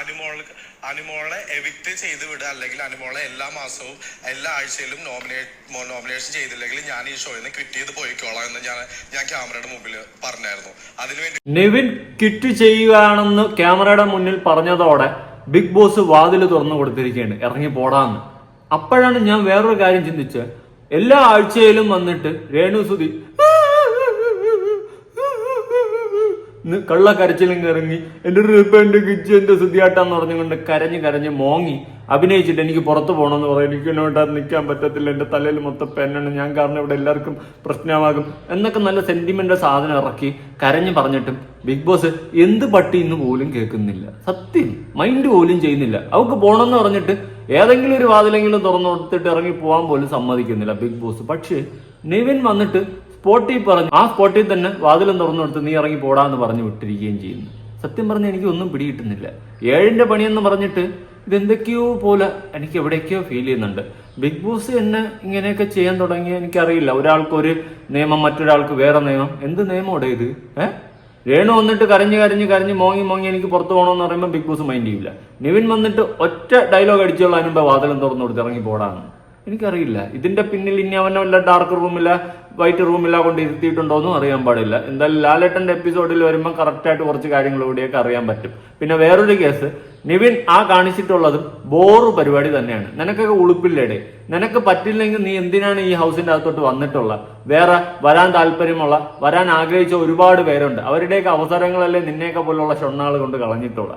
Anumol evict ചെയ്ത് വിടുക അല്ലെങ്കിൽ അനുമോളെ എല്ലാ മാസവും എല്ലാ ആഴ്ചയിലും നോമിനേറ്റ് നോമിനേഷൻ ചെയ്തില്ലെങ്കിൽ ഞാൻ ഈ ഷോയിൽ നിന്ന് ക്വിറ്റ് ചെയ്ത് പോയിക്കോളാം എന്ന് ഞാൻ ഞാൻ ക്യാമറയുടെ മുമ്പിൽ പറഞ്ഞായിരുന്നു. അതിനുവേണ്ടി നിവിൻ ക്വിറ്റ് ചെയ്യുകയാണെന്ന് ക്യാമറയുടെ മുന്നിൽ പറഞ്ഞതോടെ ബിഗ് ബോസ് വാതിൽ തുറന്നു കൊടുത്തിരിക്കുകയാണ്. ഇറങ്ങി പോടാന്ന്. അപ്പോഴാണ് ഞാൻ വേറൊരു കാര്യം ചിന്തിച്ചത്. എല്ലാ ആഴ്ചയിലും വന്നിട്ട് രേണുസുതി കള്ളക്കരച്ചിലും കറങ്ങി എന്റെ റിപ്പ എന്റെ കിച്ച് എന്റെ സുതിയാട്ടാന്ന് പറഞ്ഞുകൊണ്ട് കരഞ്ഞ് കരഞ്ഞ് മോങ്ങി. അഭിനയിച്ചിട്ട് എനിക്ക് പുറത്തു പോകണമെന്ന് പറയും എനിക്ക് എന്നോട്ട് നിൽക്കാൻ പറ്റത്തില്ല എന്റെ തലയിൽ മൊത്തം പെണ്ണാണ് ഞാൻ കാരണം ഇവിടെ എല്ലാവർക്കും പ്രശ്നമാകും. എന്നൊക്കെ നല്ല സെന്റിമെന്റ് സാധനം ഇറക്കി കരഞ്ഞ് പറഞ്ഞിട്ടും ബിഗ് ബോസ് എന്ത് പട്ടി ഇന്ന് പോലും കേൾക്കുന്നില്ല. സത്യം മൈൻഡ് പോലും ചെയ്യുന്നില്ല. അവൾക്ക് പോകണമെന്ന് പറഞ്ഞിട്ട് ഏതെങ്കിലും ഒരു വാതിലെങ്കിലും തുറന്നു കൊടുത്തിട്ട് ഇറങ്ങി പോകാൻ പോലും സമ്മതിക്കുന്നില്ല ബിഗ് ബോസ്. പക്ഷേ നിവിൻ വന്നിട്ട് സ്പോട്ടിൽ പറഞ്ഞു ആ സ്പോട്ടിൽ തന്നെ വാതിലും തുറന്നു കൊടുത്ത് നീ ഇറങ്ങി പോടാന്ന് പറഞ്ഞു വിട്ടിരിക്കുകയും ചെയ്യുന്നു. സത്യം പറഞ്ഞാൽ എനിക്ക് ഒന്നും പിടികിട്ടുന്നില്ല. ഏഴിന്റെ പണിയെന്ന് പറഞ്ഞിട്ട് ഇതെന്തൊക്കെയോ പോലെ എനിക്ക് എവിടേക്കോ ഫീൽ ചെയ്യുന്നുണ്ട്. ബിഗ് ബോസ് എന്നെ ഇങ്ങനെയൊക്കെ ചെയ്യാൻ തുടങ്ങിയ എനിക്കറിയില്ല. ഒരാൾക്ക് ഒരു നിയമം മറ്റൊരാൾക്ക് വേറെ നിയമം. എന്ത് നിയമോടെ ഇത്? ഏഹ് രേണു വന്നിട്ട് കരഞ്ഞു കരഞ്ഞ് കരഞ്ഞ് മോങ്ങി മോങ്ങി എനിക്ക് പുറത്തു പോകണമെന്ന് പറയുമ്പോൾ ബിഗ് ബോസ് മൈൻഡ് ചെയ്യില്ല. നിവിൻ വന്നിട്ട് ഒറ്റ ഡയലോഗ് അടിച്ചുള്ള അതിനുമ്പ് വാതിലും തുറന്നു കൊടുത്ത് ഇറങ്ങി പോടാന്ന്. എനിക്കറിയില്ല. ഇതിന്റെ പിന്നിൽ ഇനി അവനെ വല്ല ഡാർക്ക് റൂമില്ല വൈറ്റ് റൂമില്ല കൊണ്ട് ഇരുത്തിയിട്ടുണ്ടോ എന്നും അറിയാൻ പാടില്ല. എന്തായാലും ലാലേട്ടന്റെ എപ്പിസോഡിൽ വരുമ്പോൾ കറക്റ്റായിട്ട് കുറച്ച് കാര്യങ്ങൾ കൂടിയൊക്കെ അറിയാൻ പറ്റും. പിന്നെ വേറൊരു കേസ് നിവിൻ ആ കാണിച്ചിട്ടുള്ളതും ബോറ് പരിപാടി തന്നെയാണ്. നിനക്കൊക്കെ ഉളുപ്പില്ലേടെ? നിനക്ക് പറ്റില്ലെങ്കിൽ നീ എന്തിനാണ് ഈ ഹൗസിന്റെ അകത്തോട്ട് വന്നിട്ടുള്ള? വേറെ വരാൻ താല്പര്യമുള്ള വരാൻ ആഗ്രഹിച്ച ഒരുപാട് പേരുണ്ട്. അവരുടെയൊക്കെ അവസരങ്ങളല്ലേ നിന്നെയൊക്കെ പോലുള്ള ഷൊണ്ണാൾ കൊണ്ട് കളഞ്ഞിട്ടുള്ള?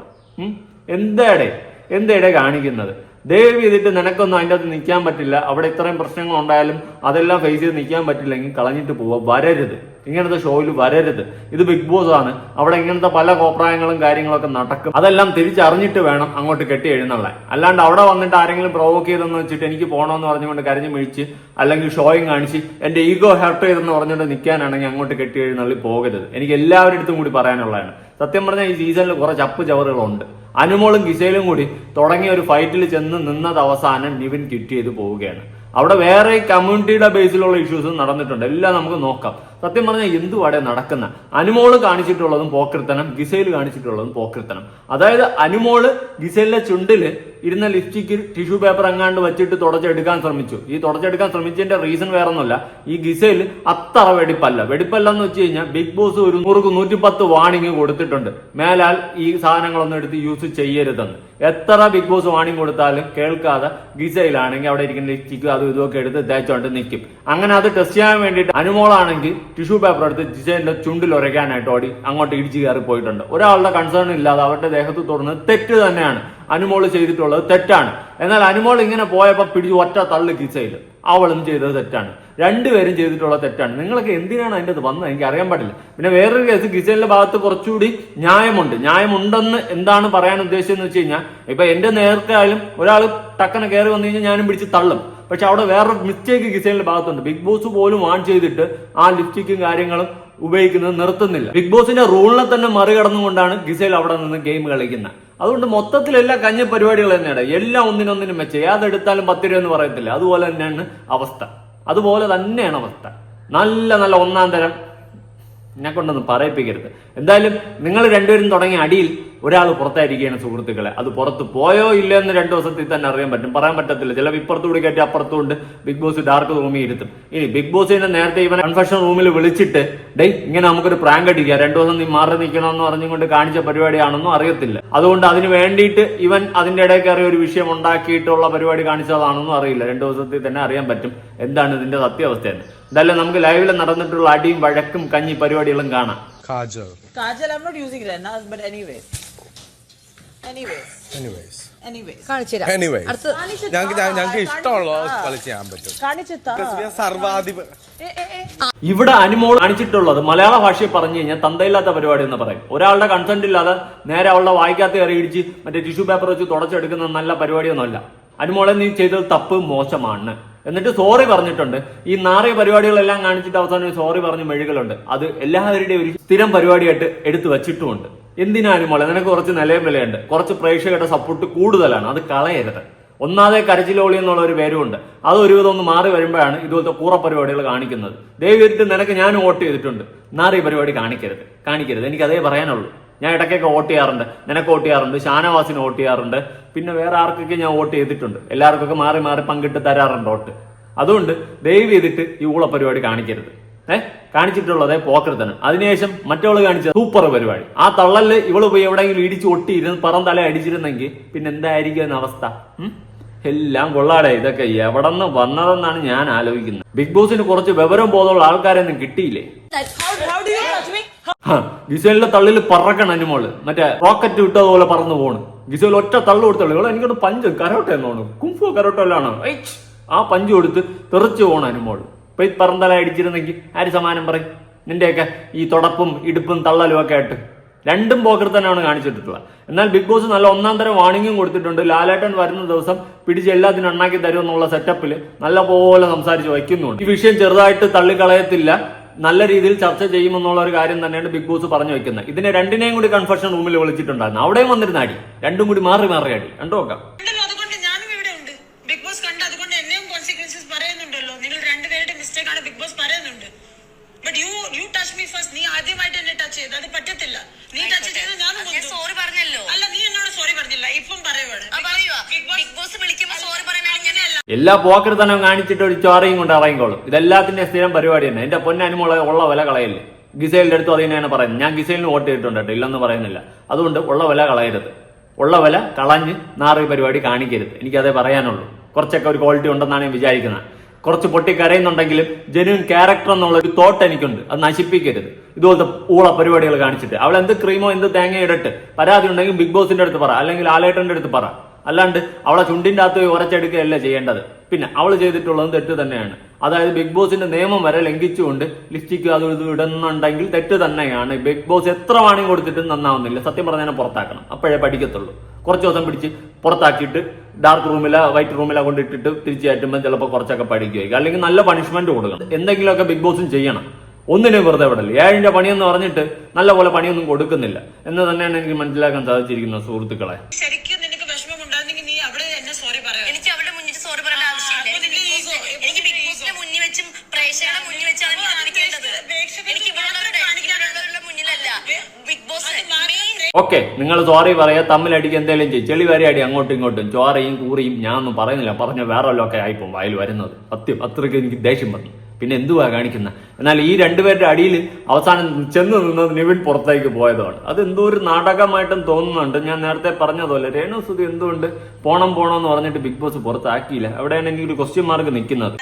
എന്താടെ? എന്തേടെ കാണിക്കുന്നത്? ദയവ് ചെയ്തിട്ട് നിനക്കൊന്നും അതിന്റെ അകത്ത് നിൽക്കാൻ പറ്റില്ല. അവിടെ ഇത്രയും പ്രശ്നങ്ങൾ ഉണ്ടായാലും അതെല്ലാം ഫേസ് ചെയ്ത് നിൽക്കാൻ പറ്റില്ലെങ്കിൽ കളഞ്ഞിട്ട് പോവുക. വരരുത്. ഇങ്ങനത്തെ ഷോയിൽ വരരുത്. ഇത് ബിഗ് ബോസ് ആണ്. അവിടെ ഇങ്ങനത്തെ പല കോപ്രായങ്ങളും കാര്യങ്ങളൊക്കെ നടക്കും. അതെല്ലാം തിരിച്ചറിഞ്ഞിട്ട് വേണം അങ്ങോട്ട് കെട്ടി എഴുന്നള്ളാൻ. അല്ലാണ്ട് അവിടെ വന്നിട്ട് ആരെങ്കിലും പ്രൊവോക്ക് ചെയ്തെന്ന് വെച്ചിട്ട് എനിക്ക് പോകണമെന്ന് പറഞ്ഞുകൊണ്ട് കരഞ്ഞു മിഴിച്ച് അല്ലെങ്കിൽ ഷോയും കാണിച്ച് എന്റെ ഈഗോ ഹർട്ട് ചെയ്തെന്ന് പറഞ്ഞുകൊണ്ട് നിൽക്കാനാണെങ്കിൽ അങ്ങോട്ട് കെട്ടി എഴുന്നള്ളി പോകരുത്. എനിക്ക് എല്ലാവരുടെ അടുത്തും കൂടി പറയാനുള്ളതാണ്. സത്യം പറഞ്ഞാൽ ഈ സീസണിൽ കുറച്ച് അപ്പ് ചവറുകളുണ്ട്. അനുമോളും ഗിസയിലും കൂടി തുടങ്ങിയ ഒരു ഫൈറ്റിൽ ചെന്ന് നിന്നത് അവസാനം നിവിൻ ക്വിറ്റ് ചെയ്ത് പോവുകയാണ്. അവിടെ വേറെ കമ്മ്യൂണിറ്റിയുടെ ബേസിലുള്ള ഇഷ്യൂസും നടന്നിട്ടുണ്ട്. എല്ലാം നമുക്ക് നോക്കാം. സത്യം പറഞ്ഞാൽ എന്തുവാടെ നടക്കുന്ന? അനുമോൾ കാണിച്ചിട്ടുള്ളതും പോക്കൃത്തനം ഗിസയിൽ കാണിച്ചിട്ടുള്ളതും പോക്കൃത്തനം. അതായത് അനുമോൾ ഗിസയിലെ ചുണ്ടിൽ ഇരുന്ന ലിപ്സ്റ്റിക്കിൽ ടിഷ്യൂ പേപ്പർ എങ്ങാണ്ട് വെച്ചിട്ട് തുടച്ചെടുക്കാൻ ശ്രമിച്ചു. ഈ തുടച്ചെടുക്കാൻ ശ്രമിച്ചതിന്റെ റീസൺ വേറെ ഒന്നുമല്ല ഈ ഗിസയിൽ അത്ര വെടിപ്പല്ല. വെടിപ്പല്ല എന്ന് വെച്ച് കഴിഞ്ഞാൽ ബിഗ് ബോസ് ഒരു നൂറുക്ക് നൂറ്റിപ്പത്ത് വാണിംഗ് കൊടുത്തിട്ടുണ്ട്. മേലാൽ ഈ സാധനങ്ങളൊന്നും എടുത്ത് യൂസ് ചെയ്യരുതെന്ന്. എത്ര ബിഗ് ബോസ് വാണിംഗ് കൊടുത്താലും കേൾക്കാതെ ഗിസയിലാണെങ്കിൽ അവിടെ ഇരിക്കുന്ന ലിപ്സ്റ്റിക്ക് അതും ഒക്കെ എടുത്ത് തേച്ചോണ്ട് നിൽക്കും അങ്ങനെ അത് ടെസ്റ്റ് ചെയ്യാൻ വേണ്ടിയിട്ട് അനുമോളാണെങ്കിൽ ടിഷ്യൂ പേപ്പർ എടുത്ത് ജിസൈലിന്റെ ചുണ്ടിൽ ഉരയ്ക്കാനായിട്ട് ഓടി അങ്ങോട്ട് ഇടിച്ചു കയറി പോയിട്ടുണ്ട്. ഒരാളുടെ കൺസേൺ ഇല്ലാതെ അവരുടെ ദേഹത്ത് തുറന്ന് തെറ്റ് തന്നെയാണ്. അനുമോൾ ചെയ്തിട്ടുള്ളത് തെറ്റാണ്. എന്നാൽ അനുമോൾ ഇങ്ങനെ പോയപ്പോൾ പിടിച്ച് ഒറ്റ തള്ളു കിച്ചയിൽ അവളും ചെയ്തത് തെറ്റാണ്. രണ്ടുപേരും ചെയ്തിട്ടുള്ള തെറ്റാണ്. നിങ്ങൾക്ക് എന്തിനാണ് അതിന്റെ അത് വന്നത്? എനിക്ക് അറിയാൻ പാടില്ല. പിന്നെ വേറൊരു കേസ് കിച്ചനിലെ ഭാഗത്ത് കുറച്ചുകൂടി ന്യായമുണ്ട്. ന്യായമുണ്ടെന്ന് എന്താണ് പറയാൻ ഉദ്ദേശിച്ചതെന്ന് വെച്ച് കഴിഞ്ഞാൽ ഇപ്പൊ എന്റെ നേർക്കായാലും ഒരാൾ ടക്കനെ കയറി വന്നു കഴിഞ്ഞാൽ ഞാനും പിടിച്ച് തള്ളും. പക്ഷെ അവിടെ വേറൊരു മിസ്റ്റേക്ക് കിസൈലിന്റെ ഭാഗത്തുണ്ട്. ബിഗ് ബോസ് പോലും ഓൺ ചെയ്തിട്ട് ആ ലിപ്സ്റ്റിക്കും കാര്യങ്ങളും ഉപയോഗിക്കുന്നത് നിർത്തുന്നില്ല. ബിഗ് ബോസിന്റെ റൂളിനെ തന്നെ മറികടന്നുകൊണ്ടാണ് ഗിസേൽ അവിടെ നിന്ന് ഗെയിം കളിക്കുന്നത്. അതുകൊണ്ട് മൊത്തത്തിൽ എല്ലാ കഞ്ഞ പരിപാടികൾ തന്നെയാണ്. എല്ലാം ഒന്നിനൊന്നിനും മെച്ച. ഏതെടുത്താലും പത്ത് രൂപ എന്ന് പറയത്തില്ല. അതുപോലെ തന്നെയാണ് അവസ്ഥ. അതുപോലെ തന്നെയാണ് അവസ്ഥ. നല്ല നല്ല ഒന്നാം തരം എന്നെ കൊണ്ടൊന്നും പറയിപ്പിക്കരുത്. എന്തായാലും നിങ്ങൾ രണ്ടുപേരും തുടങ്ങിയ അടിയിൽ ഒരാൾ പുറത്തായിരിക്കുകയാണ് സുഹൃത്തുക്കളെ. അത് പുറത്ത് പോയോ ഇല്ലയോ എന്ന് രണ്ടു ദിവസത്തിൽ തന്നെ അറിയാൻ പറ്റും. പറയാൻ പറ്റത്തില്ല. ചില ഇപ്പുറത്തു കൂടി കയറ്റി അപ്പുറത്തും ഉണ്ട് ബിഗ് ബോസ് ഡാർക്ക് റൂമിൽ ഇരുത്തും? ഇനി ബിഗ് ബോസിനെ നേരത്തെ ഇവനെ കൺഫെഷൻ റൂമിൽ വിളിച്ചിട്ട് ഡേ ഇങ്ങനെ നമുക്കൊരു പ്രാങ്ക് അടിക്കുക രണ്ടു ദിവസം നീ മാറി നിൽക്കണമെന്ന് പറഞ്ഞുകൊണ്ട് കാണിച്ച പരിപാടിയാണെന്നും അറിയത്തില്ല. അതുകൊണ്ട് അതിന് വേണ്ടിയിട്ട് ഇവൻ അതിന്റെ ഇടയിൽ കയറി ഒരു വിഷയം ഉണ്ടാക്കിയിട്ടുള്ള പരിപാടി കാണിച്ചതാണെന്നും അറിയില്ല. രണ്ടു ദിവസത്തിൽ തന്നെ അറിയാൻ പറ്റും എന്താണ് ഇതിന്റെ സത്യാവസ്ഥ എന്ന് എന്തായാലും നമുക്ക് ലൈവിൽ നടന്നിട്ടുള്ള അടിയും വഴക്കും കഞ്ഞി പരിപാടികളും കാണാം. Kajal. Kajal? I'm not using Renas, but anyways. Anyways Anyways. കാണിച്ചു തരാം എനിവേസ് അടുത്ത ഞങ്ങൾക്ക് ഞങ്ങൾക്ക് ഇഷ്ടമുള്ളത് കളിച്ച് ചെയ്യാൻ പറ്റും. സർവാധിപ. ഇവിടെ അനുമോൾ കാണിച്ചിട്ടുള്ളത് മലയാള ഭാഷയിൽ പറഞ്ഞു കഴിഞ്ഞാൽ തന്തയില്ലാത്ത പരിപാടി എന്ന് പറയും. ഒരാളുടെ കൺസെന്റ് ഇല്ലാതെ നേരെ അവളുടെ വായിക്കാത്ത കയറി ഇടിച്ച് മറ്റേ ടിഷ്യൂ പേപ്പർ വെച്ച് തുടച്ചെടുക്കുന്ന നല്ല പരിപാടിയൊന്നുമല്ല. അനുമോളെ നീ ചെയ്തത് തപ്പ് മോശമാണ്. എന്നിട്ട് സോറി പറഞ്ഞിട്ടുണ്ട്. ഈ നാറിയ പരിപാടികളെല്ലാം കാണിച്ചിട്ട് അവസാനം സോറി പറഞ്ഞ് മെഴുകലുണ്ട്. അത് എല്ലാവരുടെയും ഒരു സ്ഥിരം പരിപാടിയായിട്ട് എടുത്തു വെച്ചിട്ടുമുണ്ട്. എന്തിനാ മോളെ നിനക്ക് കുറച്ച് നിലയും വിലയുണ്ട്. കുറച്ച് പ്രേക്ഷകരുടെ സപ്പോർട്ട് കൂടുതലാണ്. അത് കളയരുത്. ഒന്നാതെ കരച്ചിലോളി എന്നുള്ള ഒരു പേരുമുണ്ട്. അത് ഒരുവിധം ഒന്ന് മാറി വരുമ്പോഴാണ് ഇതുപോലത്തെ കൂറ പരിപാടികൾ കാണിക്കുന്നത്. ദൈവത്തിൽ നിനക്ക് ഞാൻ വോട്ട് ചെയ്തിട്ടുണ്ട്. നാറി പരിപാടി കാണിക്കരുത്. കാണിക്കരുത്. എനിക്ക് അതേ പറയാനുള്ളൂ. ഞാൻ ഇടയ്ക്കൊക്കെ വോട്ട് ചെയ്യാറുണ്ട്. നിനക്ക് വോട്ട് ചെയ്യാറുണ്ട്. ഷാനവാസിന് വോട്ട് ചെയ്യാറുണ്ട്. പിന്നെ വേറെ ആർക്കൊക്കെ ഞാൻ വോട്ട് ചെയ്തിട്ടുണ്ട്. എല്ലാവർക്കൊക്കെ മാറി മാറി പങ്കിട്ട് തരാറുണ്ട് വോട്ട്. അതുകൊണ്ട് ദയവ് ചെയ്തിട്ട് ഈ ഊള പരിപാടി കാണിക്കരുത്. ഏഹ് കാണിച്ചിട്ടുള്ളത് പോക്കർത്തനം അതിനുശേഷം മറ്റവൾ കാണിച്ച സൂപ്പർ പരിപാടി. ആ തള്ളൽ ഇവൾ പോയി എവിടെയെങ്കിലും ഇടിച്ച് ഒട്ടിയിരുന്ന് പറം തല അടിച്ചിരുന്നെങ്കിൽ പിന്നെ എന്തായിരിക്കും എന്ന അവസ്ഥ? എല്ലാം കൊള്ളാടെ ഇതൊക്കെ എവിടെ നിന്ന് വന്നതെന്നാണ് ഞാൻ ആലോചിക്കുന്നത്. ബിഗ് ബോസിന് കുറച്ച് വിവരം ബോധമുള്ള ആൾക്കാരൊന്നും കിട്ടിയില്ലേ? ഗിസോലിന്റെ തള്ളിൽ പറക്കണം അനുമോൾ മറ്റേ റോക്കറ്റ് വിട്ടതുപോലെ പറന്നു പോണ്. ഗിസേൽ ഒറ്റ തള്ളു കൊടുത്തുള്ളൂ. ഇവിടെ എനിക്കൊന്ന് പഞ്ച് കരോട്ട എന്നോണ് കുംഫു കരോട്ട ആ പഞ്ച് കൊടുത്ത് തെറിച്ചു പോണ അനുമോൾ ഇപ്പൊ ഈ പറന്തല അടിച്ചിരുന്നെങ്കിൽ ആര് സമാനം പറയും? നിന്റെയൊക്കെ ഈ തുടപ്പും ഇടുപ്പും തള്ളലും ഒക്കെ ആയിട്ട്. രണ്ടും പോക്കർ തന്നെയാണ് കാണിച്ചിട്ടുള്ളത് എന്നാൽ ബിഗ് ബോസ് നല്ല ഒന്നാം തരം വാണിംഗും കൊടുത്തിട്ടുണ്ട്. ലാലേട്ടൻ വരുന്ന ദിവസം പിടിച്ച് എല്ലാത്തിനും ഉണ്ടാക്കി തരും എന്നുള്ള സെറ്റപ്പിൽ നല്ല പോലെ സംസാരിച്ച് വയ്ക്കുന്നുണ്ട്. ഈ വിഷയം ചെറുതായിട്ട് തള്ളിക്കളയത്തില്ല. നല്ല രീതിയിൽ ചർച്ച ചെയ്യുമെന്നുള്ള ഒരു കാര്യം തന്നെയാണ് ബിഗ് ബോസ് പറഞ്ഞു വെക്കുന്നത്. ഇതിനെ രണ്ടിനെയും കൂടി കൺഫെഷൻ റൂമിൽ വിളിച്ചിട്ടുണ്ടായിരുന്നു. അവിടെയും വന്നിരുന്ന അടി. രണ്ടും കൂടി മാറി മാറി അടി. രണ്ടു നോക്കാം ഉണ്ടല്ലോ അതുകൊണ്ട് ഞാനും ഇവിടെ ഉണ്ട് ബിഗ് ബോസ് കണ്ട് അതുകൊണ്ട് എന്നെയും കോൺസിക്വൻസസ് പറയുന്നുണ്ടല്ലോ നിങ്ങൾ രണ്ടുപേരുടെ മിസ്റ്റേക്ക് ആണ് ബിഗ് ബോസ് പറയുന്നുണ്ട് but you you touch me first നീ ആദ്യമായിട്ട് എന്നെ ടച്ച് ചെയ്ത് അത് പറ്റത്തില്ല. നീ ടച്ച് ചെയ്ത് ഞാനും ഞാൻ സോറി പറഞ്ഞല്ലോ. അല്ല നീ എന്നോട് സോറി പറഞ്ഞില്ല. ഇപ്പം പറയുവാണ് ബിഗ് ബോസ് ബിഗ് സോറി പറയാനാണ് അങ്ങനെയല്ല. എല്ലാ പോക്കർ തന്നെ കാണിച്ചിട്ട് ഒരു ചോറയും കൊണ്ട് ഇറങ്ങിക്കോളും. ഇതെല്ലാത്തിന്റെ സ്ഥിരം പരിപാടി തന്നെ. എന്റെ പൊന്നനുമുള്ള ഉള്ള വില കളയല്ലേ? ഗിസൈലിന്റെ അടുത്തും അത് തന്നെയാണ് പറയുന്നത് ഞാൻ ഗിസൈലിന് വോട്ട് ചെയ്തിട്ടുണ്ട് കേട്ടോ. ഇല്ലെന്ന് പറയുന്നില്ല. അതുകൊണ്ട് ഉള്ള വില കളയരുത്. ഉള്ള വില കളഞ്ഞ് നാറി പരിപാടി കാണിക്കരുത്. എനിക്കതേ പറയാനുള്ളൂ. കുറച്ചൊക്കെ ഒരു ക്വാളിറ്റി ഉണ്ടെന്നാണ് ഞാൻ വിചാരിക്കുന്നത്. കുറച്ച് പൊട്ടി കരയുന്നുണ്ടെങ്കിലും ജെന്യൂൻ ക്യാരക്ടർ എന്നുള്ള ഒരു തോട്ട് എനിക്കുണ്ട്. അത് നശിപ്പിക്കരുത്. ഇതുപോലത്തെ ഊള പരിപാടികൾ കാണിച്ചിട്ട്. അവൾ എന്ത് ക്രീമോ എന്ത് തേങ്ങ ഇടട്ട്. പരാതി ഉണ്ടെങ്കിൽ ബിഗ് ബോസിന്റെ അടുത്ത് പറ. അല്ലെങ്കിൽ ആലേട്ടന്റെ അടുത്ത് പറ. അല്ലാണ്ട് അവളെ ചുണ്ടിന്റെ അകത്ത് ഉറച്ചെടുക്കുകയല്ലേ ചെയ്യേണ്ടത്. പിന്നെ അവൾ ചെയ്തിട്ടുള്ളത് തെറ്റ് തന്നെയാണ്. അതായത് ബിഗ് ബോസിന്റെ നിയമം വരെ ലംഘിച്ചുകൊണ്ട് ലിസ്റ്റിക്ക് അത് ഇത് ഇടുന്നുണ്ടെങ്കിൽ തെറ്റ് തന്നെയാണ്. ബിഗ് ബോസ് എത്ര വാണിയും കൊടുത്തിട്ടും നന്നാവുന്നില്ല. സത്യം പറഞ്ഞാൽ പുറത്താക്കണം. അപ്പോഴേ പഠിക്കത്തുള്ളൂ. കുറച്ച് ദിവസം പിടിച്ച് പുറത്താക്കിയിട്ട് ഡാർക്ക് റൂമില വൈറ്റ് റൂമില കൊണ്ടിട്ടിട്ട് തിരിച്ചു കയറ്റുമ്പോൾ ചിലപ്പോൾ കുറച്ചൊക്കെ പഠിക്കുകയായിരിക്കും അല്ലെങ്കിൽ നല്ല പണിഷ്മെന്റ് കൊടുക്കണം. എന്തെങ്കിലുമൊക്കെ ബിഗ് ബോസും ചെയ്യണം. ഒന്നിനും വെറുതെ വിടല്ല. ഏഴിന്റെ പണിയെന്ന് പറഞ്ഞിട്ട് നല്ല പോലെ പണിയൊന്നും കൊടുക്കുന്നില്ല. എന്ന് തന്നെയാണ് എനിക്ക് മനസ്സിലാക്കാൻ സാധിച്ചിരിക്കുന്നത് സുഹൃത്തുക്കളെ ശരിക്കും നിനക്ക് വിഷമം ഉണ്ടായിരുന്നെങ്കിൽ നീ അവിടെ എന്നെ സോറി പറയാം എനിക്ക് അവരുടെ മുന്നിൽ സോറി പറയേണ്ട ആവശ്യമില്ല അപ്പൊ എനിക്ക് നിന്റെ ബിഗ് ബോസിനെ- ego- എനിക്ക് ബിഗ് ബോസിന്റെ മുന്നിൽ വെച്ചും പ്രേക്ഷകരുടെ മുന്നിൽ വെച്ചാണ് അപ്പൊ ഞാൻ അത് നിൽക്കേണ്ടത് പ്രേക്ഷകർക്ക് എനിക്ക് ഇവിടെയുള്ളവരുടെ ഇവിടെയുള്ളവരുടെ മുന്നിലല്ല ബിഗ് ബോസ് മെയിൻ ഓക്കെ നിങ്ങൾ സോറി പറയാ തമ്മിലടിക്ക് എന്തെങ്കിലും ചെയ്യും. ചെളി വരെ അടി അങ്ങോട്ടും ഇങ്ങോട്ടും. ചോറയും കൂറിയും ഞാൻ ഒന്നും പറയുന്നില്ല. പറഞ്ഞ വേറെ ഒക്കെ ആയിപ്പോ വായിൽ വരുന്നത്. സത്യം അത്രയ്ക്ക് എനിക്ക് ദേഷ്യം വന്നു. പിന്നെ എന്തുവാ കാണിക്കുന്ന? എന്നാൽ ഈ രണ്ടുപേരുടെ അടിയിൽ അവസാനം ചെന്ന് നിന്നത് നിവിൻ പുറത്തേക്ക് പോയതാണ് അത് എന്തോ ഒരു നാടകമായിട്ടും തോന്നുന്നുണ്ട്. ഞാൻ നേരത്തെ പറഞ്ഞതുപോലെ രേണു സുധി എന്തുകൊണ്ട് പോണം പോണം എന്ന് പറഞ്ഞിട്ട് ബിഗ് ബോസ് പുറത്താക്കിയില്ല? അവിടെയാണ് എനിക്ക് ഒരു ക്വസ്റ്റ്യൻ മാർക്ക് നിൽക്കുന്നത്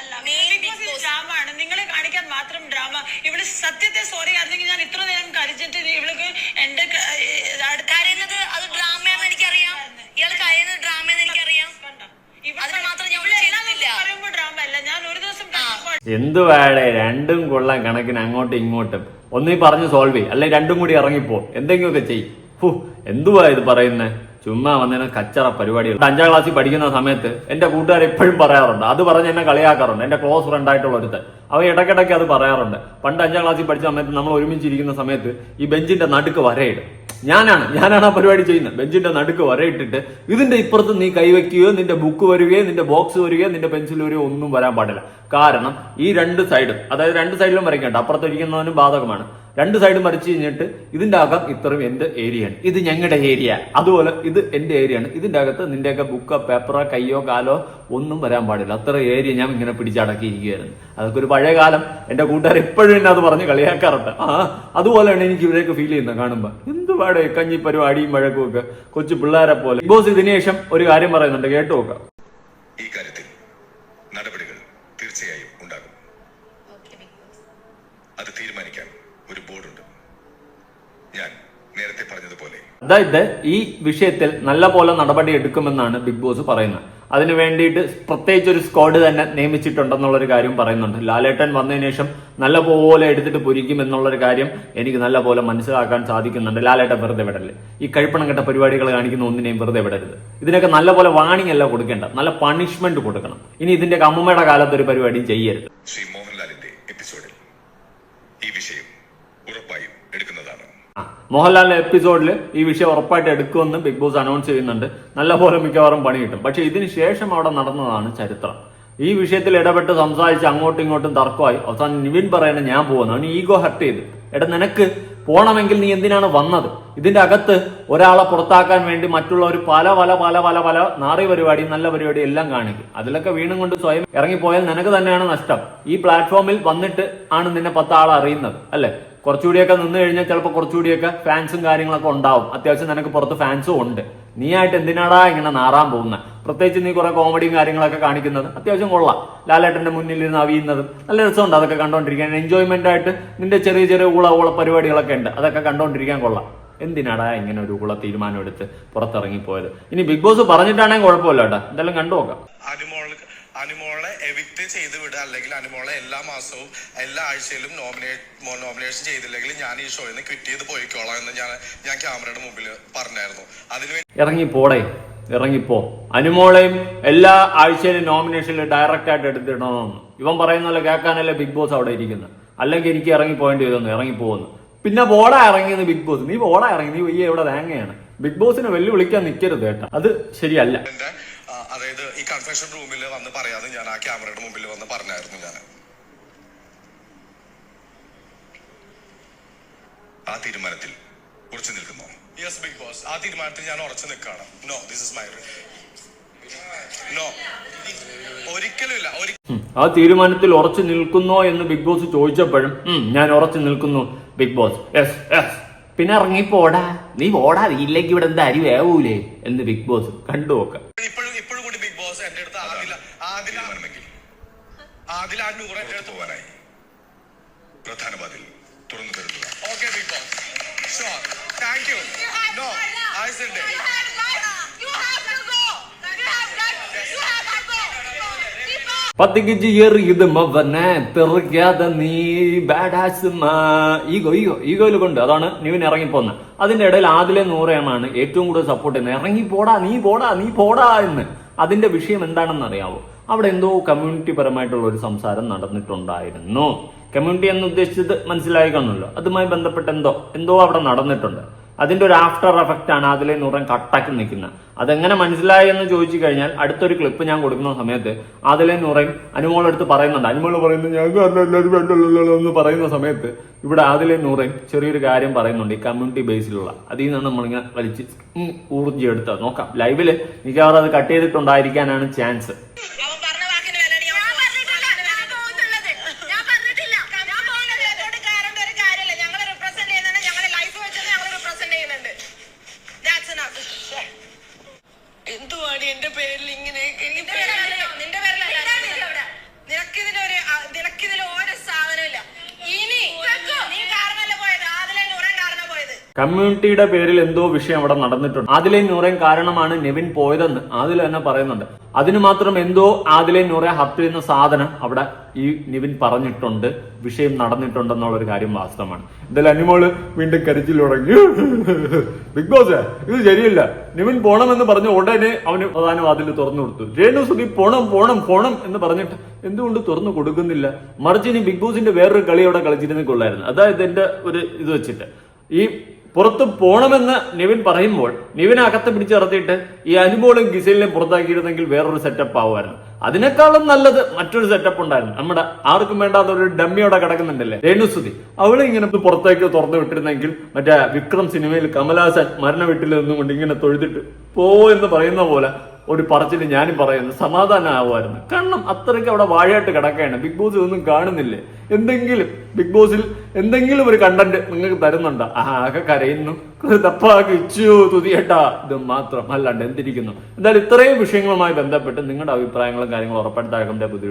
ഡ്രാമ ആണ് നിങ്ങളെ കാണിക്കാൻ മാത്രം ഡ്രാമ സത്യത്തെ സോറി ആയിരുന്നെങ്കിൽ ഞാൻ ഇത്ര നേരം കരിച്ചിട്ട് ഇവൾക്ക് എന്റെ കരയുന്നത് അത് ഡ്രാമയാണെന്ന് എനിക്കറിയാം. ഇയാൾ കരയുന്നത് ഡ്രാമയെന്ന് എനിക്കറിയാം. കണ്ടോ? അതിന് മാത്രം ഞാൻ പറയുമ്പോ ഡ്രാമ അല്ല. ഞാൻ ഒരു ദിവസം എന്തുവാടെ രണ്ടും കൊള്ളാൻ കണക്കിന് അങ്ങോട്ടും ഇങ്ങോട്ടും. ഒന്നീ പറഞ്ഞു സോൾവ് ചെയ്യും. അല്ലെ രണ്ടും കൂടി ഇറങ്ങിപ്പോ. എന്തെങ്കിലുമൊക്കെ ചെയ്യും. ഹു എന്തുവാ ഇത് പറയുന്നത് ചുമ്മാ വന്നതിന് കച്ചറ പരിപാടികൾ. അഞ്ചാം ക്ലാസ്സിൽ പഠിക്കുന്ന സമയത്ത് എന്റെ കൂട്ടുകാർ എപ്പോഴും പറയാറുണ്ട് അത് പറഞ്ഞ് എന്നെ കളിയാക്കാറുണ്ട്. എന്റെ ക്ലോസ് ഫ്രണ്ട് ആയിട്ടുള്ള ഒരുത്തൻ. അവ ഇടയ്ക്കിടയ്ക്ക് അത് പറയാറുണ്ട്. പണ്ട് അഞ്ചാം ക്ലാസ്സിൽ പഠിച്ച സമയത്ത് നമ്മൾ ഒരുമിച്ചിരിക്കുന്ന സമയത്ത് ഈ ബെഞ്ചിന്റെ നടുക്ക് വരയിടും. ഞാനാണ് ഞാനാണ് ആ പരിപാടി ചെയ്യുന്നത്. ബെഞ്ചിന്റെ നടുക്ക് വരയിട്ടിട്ട് ഇതിന്റെ ഇപ്പുറത്ത് നീ കൈവയ്ക്കുകയോ നിന്റെ ബുക്ക് വരികയോ നിന്റെ ബോക്സ് വരികയോ നിന്റെ പെൻസിൽ വരികയോ ഒന്നും വരാൻ പാടില്ല. കാരണം ഈ രണ്ട് സൈഡും അതായത് രണ്ട് സൈഡിലും വരയ്ക്കണ്ട അപ്പുറത്ത് ഇരിക്കുന്നവനും ബാധകമാണ്. രണ്ട് സൈഡും മറിച്ച് കഴിഞ്ഞിട്ട് ഇതിന്റെ അകം ഇത്രയും എന്റെ ആണ്. ഇത് ഞങ്ങളുടെ ഏരിയ അതുപോലെ ഇത് എന്റെ ആണ്. ഇതിന്റെ അകത്ത് നിന്റെയൊക്കെ ബുക്കോ പേപ്പറോ കയ്യോ കാലോ ഒന്നും വരാൻ പാടില്ല. അത്ര ഏരിയ ഞാൻ ഇങ്ങനെ പിടിച്ചടക്കിയിരിക്കുകയായിരുന്നു അതൊക്കെ ഒരു പഴയ കാലം. എന്റെ കൂട്ടുകാർ എപ്പോഴും എന്നെ അത് പറഞ്ഞ് കളിയാക്കാറുണ്ട്. ആ അതുപോലെയാണ് എനിക്ക് ഇവരെയൊക്കെ ഫീൽ ചെയ്യുന്നത് കാണുമ്പോൾ എന്തുപാടെ കഞ്ഞി പരിപാടിയും വഴക്കും ഒക്കെ. കൊച്ചു പിള്ളേരെ പോലെ. ബോസ് ഇതിനു ശേഷം ഒരു കാര്യം പറയുന്നുണ്ട്. കേട്ടു നോക്കാം ഈ കാര്യത്തിൽ നടപടികൾ തീർച്ചയായും ഉണ്ടാകും അത് തീരുമാനിക്കാൻ ഒരു ബോർഡുണ്ട് ഞാൻ നേരത്തെ പറഞ്ഞതുപോലെ അതായത് ഈ വിഷയത്തിൽ നല്ല പോലെ നടപടി എടുക്കുമെന്നാണ് ബിഗ് ബോസ് പറയുന്നത്. അതിനു വേണ്ടിയിട്ട് പ്രത്യേകിച്ച് ഒരു സ്ക്വാഡ് തന്നെ നിയമിച്ചിട്ടുണ്ടെന്നുള്ളൊരു കാര്യം പറയുന്നുണ്ട്. ലാലേട്ടൻ വന്നതിന് ശേഷം നല്ല പോലെ എടുത്തിട്ട് പൊരിക്കും എന്നുള്ളൊരു കാര്യം എനിക്ക് നല്ല പോലെ മനസ്സിലാക്കാൻ സാധിക്കുന്നുണ്ട്. ലാലേട്ടൻ വെറുതെ വിടൽ ഈ കഴിപ്പണം കെട്ട പരിപാടികൾ കാണിക്കുന്ന ഒന്നിനെയും വെറുതെ വിടരുത്. ഇതിനൊക്കെ നല്ല പോലെ വാണിംഗ് അല്ല കൊടുക്കേണ്ട. നല്ല പണിഷ്മെന്റ് കൊടുക്കണം. ഇനി ഇതിന്റെ അമ്മമ്മയുടെ കാലത്ത് ഒരു പരിപാടിയും ചെയ്യരുത്. ശ്രീ മോഹൻലാലിന്റെ എപ്പിസോഡിൽ ഈ വിഷയം ഉറപ്പായും മോഹൻലാലിന്റെ എപ്പിസോഡിൽ ഈ വിഷയം ഉറപ്പായിട്ട് എടുക്കുമെന്ന് ബിഗ് ബോസ് അനൗൺസ് ചെയ്യുന്നുണ്ട്. നല്ലപോലെ മിക്കവാറും പണി കിട്ടും. പക്ഷെ ഇതിന് ശേഷം അവിടെ നടന്നതാണ് ചരിത്രം. ഈ വിഷയത്തിൽ ഇടപെട്ട് സംസാരിച്ച് അങ്ങോട്ടും ഇങ്ങോട്ടും തർക്കമായി. അവസാനം നിവിൻ പറയണ ഞാൻ പോകുന്നു അവന് ഈഗോ ഹർട്ട് ചെയ്ത്. എടാ നിനക്ക് പോണമെങ്കിൽ നീ എന്തിനാണ് വന്നത്? ഇതിന്റെ അകത്ത് ഒരാളെ പുറത്താക്കാൻ വേണ്ടി മറ്റുള്ളവർ പല പല പല പല പല നാറി പരിപാടി നല്ല പരിപാടി എല്ലാം കാണിക്കും. അതിലൊക്കെ വീണും കൊണ്ട് സ്വയം ഇറങ്ങിപ്പോയാൽ നിനക്ക് തന്നെയാണ് നഷ്ടം. ഈ പ്ലാറ്റ്ഫോമിൽ വന്നിട്ട് ആണ് നിന്നെ പത്ത് ആൾ അറിയുന്നത് അല്ലെ? കുറച്ചുകൂടിയൊക്കെ നിന്ന് കഴിഞ്ഞാൽ ചിലപ്പോൾ കുറച്ചുകൂടിയൊക്കെ ഫാൻസും കാര്യങ്ങളൊക്കെ ഉണ്ടാവും. അത്യാവശ്യം നിനക്ക് പുറത്ത് ഫാൻസും ഉണ്ട്. നീ ആയിട്ട് എന്തിനാടാ ഇങ്ങനെ നാറാൻ പോകുന്നത് പ്രത്യേകിച്ച് നീ കുറെ കോമഡിയും കാര്യങ്ങളൊക്കെ കാണിക്കുന്നത് അത്യാവശ്യം കൊള്ളാം. ലാലേട്ടന്റെ മുന്നിൽ ഇരുന്ന് അവിയുന്നതും നല്ല രസമുണ്ട് അതൊക്കെ കണ്ടോണ്ടിരിക്കാൻ. എൻജോയ്മെന്റ് ആയിട്ട് നിന്റെ ചെറിയ ചെറിയ ഊള ഊള പരിപാടികളൊക്കെ ഉണ്ട്. അതൊക്കെ കണ്ടോണ്ടിരിക്കാൻ കൊള്ളാം. എന്തിനാടാ ഇങ്ങനെ ഒരു ഊള തീരുമാനം എടുത്ത് പുറത്തിറങ്ങിപ്പോയത്? ഇനി ബിഗ് ബോസ് പറഞ്ഞിട്ടാണെങ്കിൽ കുഴപ്പമില്ല കേട്ടോ. എന്തായാലും കണ്ടു നോക്കാം. അനുമോളെ എവിക്ട് ചെയ്ത് വിടുക അല്ലെങ്കിൽ അനുമോളെ എല്ലാ മാസവും എല്ലാ ആഴ്ചയിലും നോമിനേറ്റ് നോമിനേഷൻ ചെയ്തില്ലെങ്കിൽ ഞാൻ ഈ ഷോയിൽ നിന്ന് ക്വിറ്റ് ചെയ്ത് പോയിക്കോളാം എന്ന് ഞാൻ ഞാൻ ക്യാമറയുടെ മുമ്പിൽ പറഞ്ഞായിരുന്നു. അതിന് ഇറങ്ങിപ്പോടേ ഇറങ്ങിപ്പോ അനുമോളെയും എല്ലാ ആഴ്ചയിലും നോമിനേഷനിൽ ഡയറക്റ്റ് ആയിട്ട് എടുത്തിടണമെന്ന് ഇവൻ പറയുന്ന പോലെ കേൾക്കാനല്ലേ ബിഗ് ബോസ് അവിടെ ഇരിക്കുന്നത് അല്ലെങ്കിൽ എനിക്ക് ഇറങ്ങി പോകേണ്ടി ഇറങ്ങി പോകുന്നു. പിന്നെ ബോഡ ഇറങ്ങിയെന്ന് ബിഗ് ബോസ് നീ ബോഡ ഇറങ്ങി നീ വയ്യ ഇവിടെ തേങ്ങയാണ് ബിഗ് ബോസിനെ വെല്ലുവിളിക്കാൻ നിൽക്കരുത് കേട്ടോ. അത് ശരിയല്ല. അതായത് ഈ കൺഫെഷൻ റൂമിൽ വന്ന് പറയാതെ ഞാൻ ആ ക്യാമറയുടെ മുമ്പിൽ വന്ന് പറഞ്ഞായിരുന്നു ഞാൻ. ആ തീരുമാനത്തിൽ ഉറച്ചു നിൽക്കുന്നു? യെസ് ബിഗ് ബോസ് ആ തീരുമാനത്തിൽ ഞാൻ ഉറച്ചു നിൽക്കുകയാണ്. No this is my no ഒരിക്കലും ഇല്ല ഒരി ആ തീരുമാനത്തിൽ ഉറച്ചു നിൽക്കുന്നോ എന്ന് ബിഗ് ബോസ് ചോദിച്ചപ്പോഴും ഞാൻ ഉറച്ചു നിൽക്കുന്നു ബിഗ് ബോസ് യെസ് യെസ് പിന്നെ ഇറങ്ങിപ്പോടാ. നീ പോടാ ഇല്ലെങ്കിൽ ഇവിടെ എന്താ അരി വേവൂലേ എന്ന് ബിഗ് ബോസ് കണ്ടു നോക്കാം ഇപ്പോഴും ഇപ്പോഴും കൂടി ബിഗ് ബോസ് എന്റെ അടുത്ത് ആദില ആദില ആദില ആ നൂറ് എന്റെ അടുത്ത് പോകാനായി. പ്രധാന വാതിൽ തുറന്നു തരുന്നത്. Okay Big Boss sure thank you no I said പത്തിക്കിച്ച് എറിയതും അവനെ തെറിക്കാതെ നീ ബാഡാസ് ഈഗോ ഈഗോ ഈഗോയിൽ കൊണ്ട് അതാണ് നിവിൻ ഇറങ്ങിപ്പോന്ന്. അതിന്റെ ഇടയിൽ ആദിലെ നൂറയാണ് ഏറ്റവും കൂടുതൽ സപ്പോർട്ട് ചെയ്യുന്നത്. ഇറങ്ങി പോടാ നീ പോടാ നീ പോടാ എന്ന്. അതിന്റെ വിഷയം എന്താണെന്ന് അറിയാവോ അവിടെ എന്തോ കമ്മ്യൂണിറ്റി പരമായിട്ടുള്ള ഒരു സംസാരം നടന്നിട്ടുണ്ടായിരുന്നു. കമ്മ്യൂണിറ്റി എന്ന് ഉദ്ദേശിച്ചത് മനസ്സിലായി കാണുമല്ലോ അതുമായി ബന്ധപ്പെട്ട് എന്തോ എന്തോ അവിടെ നടന്നിട്ടുണ്ട്. അതിന്റെ ഒരു ആഫ്റ്റർ എഫക്റ്റ് ആണ് അതിലെ നൂറൻ കട്ടാക്കി നിൽക്കുന്നത്. അതെങ്ങനെ മനസ്സിലായി എന്ന് ചോദിച്ചു കഴിഞ്ഞാൽ അടുത്തൊരു ക്ലിപ്പ് ഞാൻ കൊടുക്കുന്ന സമയത്ത് അതിലെ നൂറൻ അനുമോളെടുത്ത് പറയുന്നുണ്ട്. അനുമോൾ പറയുന്നത് എല്ലാവരും എന്ന് പറയുന്ന സമയത്ത് ഇവിടെ അതിലെ നൂറൻ ചെറിയൊരു കാര്യം പറയുന്നുണ്ട് ഈ കമ്മ്യൂണിറ്റി ബേസിലുള്ള അതിൽ നിന്ന് നമ്മളിങ്ങനെ വലിച്ച് ഊർജം എടുത്തത് നോക്കാം. ലൈവിൽ മിക്കവാറും അത് കട്ട് ചെയ്തിട്ടുണ്ടായിരിക്കാനാണ് ചാൻസ് അവൻ പറഞ്ഞ വാക്കിന് വിലടി ഞാൻ പറഞ്ഞിട്ടില്ല ഞാൻ പോകുന്നുള്ളത് ഞാൻ പറഞ്ഞിട്ടില്ല ഞാൻ പോകുന്നത് കാരണം ഒരു കാര്യമില്ല ഞങ്ങൾ റിപ്രസെന്റ് ചെയ്യുന്നുണ്ട് ഞങ്ങളുടെ ലൈഫ് വെച്ചത് ഞങ്ങൾ റിപ്രസെന്റ് ചെയ്യുന്നുണ്ട് That's enough. എന്തുവാടി എന്റെ പേരിൽ ഇങ്ങനെ എനിക്ക് പേരല്ല നിന്റെ പേരിലല്ല നിനക്കിതിലൊരു അ- നിനക്കിതിൽ ഒരു സാധനമില്ല ഇനി നീ കാരണമല്ല പോയത് അതിലെ നൂറൻ കാരണം പോയത് കമ്മ്യൂണിറ്റിയുടെ പേരിൽ എന്തോ വിഷയം അവിടെ നടന്നിട്ടുണ്ട്. ആദിലെ നൂറേൻ കാരണമാണ് നെവിൻ പോയതെന്ന് ആദിൽ തന്നെ പറയുന്നുണ്ട്. അതിന് മാത്രം എന്തോ ആദിലെ നൂറെ ഹത്ത് ചെയ്യുന്ന സാധനം അവിടെ ഈ നിവിൻ പറഞ്ഞിട്ടുണ്ട് വിഷയം നടന്നിട്ടുണ്ടെന്നുള്ള ഒരു കാര്യം വാസ്തവമാണ്. എന്തായാലും അനിമോൾ വീണ്ടും കരച്ചിൽ തുടങ്ങി. ബിഗ് ബോസ് ഇത് ശരിയല്ല. നിവിൻ പോണമെന്ന് പറഞ്ഞ ഉടനെ അവന് പ്രധാന വാതിൽ തുറന്നു കൊടുത്തു. രേണു സുധി പോണം പോണം പോണം എന്ന് പറഞ്ഞിട്ട് എന്തുകൊണ്ട് തുറന്നു കൊടുക്കുന്നില്ല? മറിച്ച് ഇനി ബിഗ് ബോസിന്റെ വേറൊരു കളി അവിടെ കളിച്ചിരുന്ന കൊള്ളായിരുന്നു. അതായത് എന്റെ ഒരു ഇത് വെച്ചിട്ട്. ഈ പുറത്ത് പോണമെന്ന് നിവിൻ പറയുമ്പോൾ നിവിനെ അകത്ത് പിടിച്ച് ഈ അനുമോളും ഗിസലിനെയും പുറത്താക്കിയിരുന്നെങ്കിൽ വേറൊരു സെറ്റപ്പ് ആവുമായിരുന്നു. അതിനേക്കാളും നല്ലത് മറ്റൊരു സെറ്റപ്പ് ഉണ്ടായിരുന്നു. നമ്മുടെ ആർക്കും വേണ്ടാത്ത ഒരു ഡമ്മിയോടെ കിടക്കുന്നുണ്ടല്ലേ? രേണുസുതി. അവളെ ഇങ്ങനെ പുറത്തേക്ക് തുറന്നു വിട്ടിരുന്നെങ്കിൽ മറ്റേ വിക്രം സിനിമയിൽ കമലഹാസൻ മരണ വീട്ടിൽ നിന്നുകൊണ്ട് ഇങ്ങനെ തൊഴുതിട്ട് പോ എന്ന് പറയുന്ന പോലെ ഒരു പറച്ചിൽ ഞാനും പറയുന്നു സമാധാനം സമാധാനമാവുമായിരുന്നു കാരണം അത്രയ്ക്ക് അവിടെ വാഴയായിട്ട് കിടക്കുകയാണ്. ബിഗ് ബോസ് ഒന്നും കാണുന്നില്ലേ? എന്തെങ്കിലും ബിഗ് ബോസിൽ എന്തെങ്കിലും ഒരു കണ്ടന്റ് നിങ്ങൾക്ക് തരുന്നുണ്ടോ? ആകെ കരയുന്നു. തപ്പാക്കിച്ചു തുതിയേട്ടാ. ഇത് മാത്രം അല്ലാണ്ട് എന്തിരിക്കുന്നു? എന്തായാലും ഇത്രയും വിഷയങ്ങളുമായി ബന്ധപ്പെട്ട് നിങ്ങളുടെ അഭിപ്രായങ്ങളും കാര്യങ്ങളും ഉറപ്പെടുത്താക്കേണ്ട പുതിയ